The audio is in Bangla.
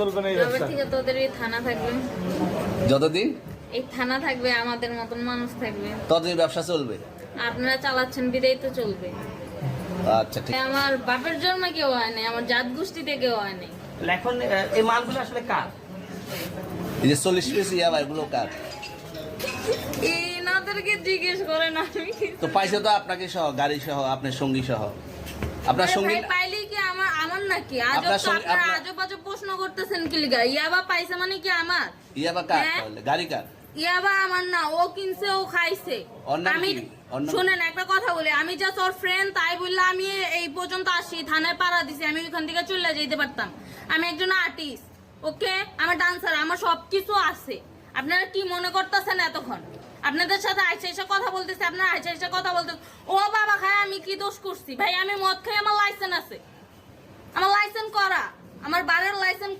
চলবে না থেকে তোদের এই থানা থাকবে। যতদিন? এই থানা থাকবে আমাদের মতন মানুষ থাকবে। ততদিন ব্যবসা চলবে? আপনারা চালাচ্ছেন বিদায় তো চলবে। আচ্ছা ঠিক। আমার বাপের জন্ম কেউ হয় নাই আমার জাত গোষ্ঠীতে কেউ হয় নাই। এখন এই মালগুলো আসলে কার? এই যে চল্লিশ পিস ইয়াবা এগুলো কার? এনাদেরকে জিজ্ঞেস করেন আমি তো পাইছে তো আপনাকে সহ গাড়ি সহ আপনার সঙ্গী সহ। আপনার সঙ্গী ভাই পাইলেই কি আমার আমার নাকি? আজব তো আপনারা আজব আজব প্রশ্ন করতেছেন কি লিগা? ইয়াবা পাইছে মানে কি আমার? ইয়াবা কার? হ্যাঁ? তাহলে গাড়ি কার? ইয়াবা আমার না ও কিনছে ও খাইছে। আমি শুনেন একটা কথা বলি আমি ফ্রেন্ড তাই বললে আমি এই পর্যন্ত আসি থানায় পাড়া দিছি আমি ওইখান থেকে চলে যেতে পারতাম। আমি একজন আর্টিস্ট ওকে? আমার ডান্সার আমার সবকিছু আছে। আপনারা কি মনে করতেছেন এতক্ষণ? আপনাদের সাথে আইসা এসে কথা বলতেছে আপনারা আইসা এসে কথা বলতেছে ও বাবা খায় আমি কি দোষ করছি? ভাই আমি মদ খাই আমার লাইসেন্স আছে। আমার লাইসেন্স করা। আমার বারের লাইসেন্স